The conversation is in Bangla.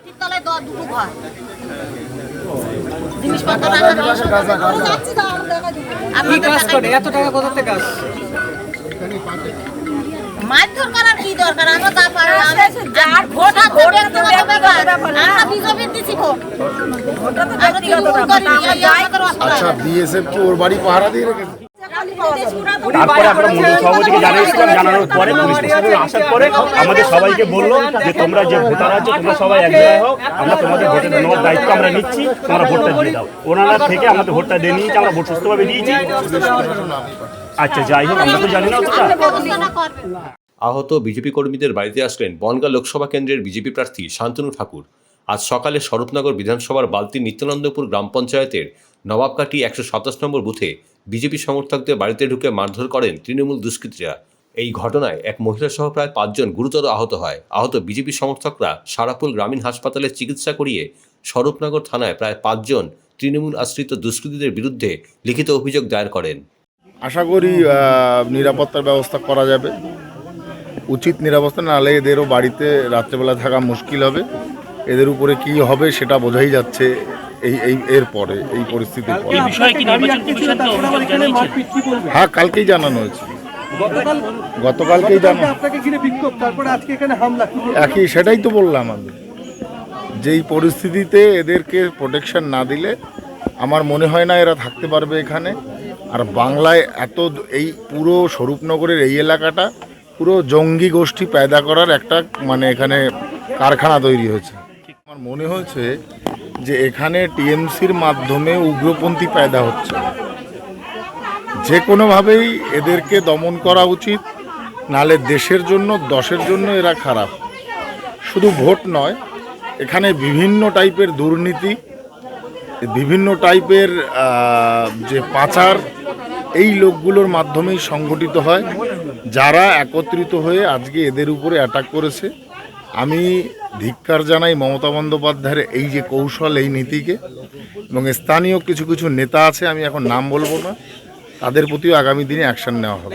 মাটির তলায় দুটো ঘর। জিনিসপত্র রাখার অসুবিধা নেই। যাচ্ছি তো, আমরা দেখা দিবো। কি আপনাদের কাজ করে? এত টাকা কোথা থেকে আসে মারধর করার কি দরকার? আমরা তা পারি যার ভোট আছে ব্যক্তিগত ব্যাপার। আমরা বিজেপি দিছি ভোট আমরা তৃণমূল করিনি, এই আমাদের অস্ত্র আচ্ছা বিএসএফ কি ওর বাড়ি পাহারা দিয়ে রেখেছে? তারপরে আমরা মন্ডল সভাপতিকে জানিয়েছিলাম জানানোর পরে পুলিশ প্রশাসন আসার পরে আমাদের সবাইকে বলল যে তোমরা যে ভোটার আছে তোমরা সবাই এক জায়গায় হোক আমরা তোমাদের ভোটে নেওয়ার দায়িত্ব আমরা নিচ্ছি। তোমরা ভোটটা দিয়ে দাও। ওনারা থেকে আমাদের ভোটটা দিয়ে নিয়েছি আমরা ভোট সুস্থভাবে দিয়েছি। আচ্ছা যাই হোক আমরা তো জানি না অতটা। আহত বিজেপি কর্মীদের বাড়িতে আসলেন বনগাঁ লোকসভা কেন্দ্রের বিজেপি প্রার্থী শান্তনু ঠাকুর। আজ সকালে স্বরূপনগর বিধানসভার বালতি নিত্যানন্দপুর গ্রাম পঞ্চায়েতের নবাবকাটি একশো সাতাশ নম্বর বুথে বিজেপি সমর্থকদের বাড়িতে ঢুকে মারধর করেন তৃণমূল দুষ্কৃতীরা। এই ঘটনায় এক মহিলা সহ প্রায় পাঁচজন গুরুতর আহত হয়। আহত বিজেপি সমর্থকরা সারাপুল গ্রামীণ হাসপাতালে চিকিৎসা করিয়ে স্বরূপনগর থানায় প্রায় পাঁচজন তৃণমূল আশ্রিত দুষ্কৃতীদের বিরুদ্ধে লিখিত অভিযোগ দায়ের করেন। আশা করি নিরাপত্তার ব্যবস্থা করা যাবে। উচিত নিরাপত্তা, নাহলে এদেরও বাড়িতে রাত্রেবেলা থাকা মুশকিল হবে। এদের উপরে কি হবে সেটা বোঝাই যাচ্ছে। এই এই এর পরে এই পরিস্থিতির পরে। হ্যাঁ কালকেই জানানো হয়েছে। গতকাল গতকালকেই জানানো। আপনাকে ঘিরে বিক্ষোভ তারপরে আজকে এখানে হামলা কি বলবেন? একই সেটাই তো বললাম আমি। যেই পরিস্থিতিতে এদেরকে প্রোটেকশন না দিলে আমার মনে হয় না এরা থাকতে পারবে এখানে। আর বাংলায় এত এই পুরো স্বরূপনগরের এই এলাকাটা পুরো জঙ্গি গোষ্ঠী পেদা করার একটা মানে এখানে কারখানা তৈরি হয়েছে। আমার মনে হয়েছে যে এখানে টিএমসির মাধ্যমে উগ্রপন্থী পায়দা হচ্ছে। যে কোনোভাবেই এদেরকে দমন করা উচিত, নালে দেশের জন্য, দশের জন্য এরা খারাপ। শুধু ভোট নয়, এখানে বিভিন্ন টাইপের দুর্নীতি, বিভিন্ন টাইপের যে পাচার, এই লোকগুলোর মাধ্যমেই সংগঠিত হয়। যারা একত্রিত হয়ে আজকে এদের উপরে অ্যাটাক করেছে আমি ধিক্কার জানাই মমতা বন্দ্যোপাধ্যায়ের এই যে কৌশল, এই নীতিকে, এবং স্থানীয় কিছু কিছু নেতা আছে, আমি এখন নাম বলব না, তাদের প্রতিও আগামী দিনে অ্যাকশন নেওয়া হবে।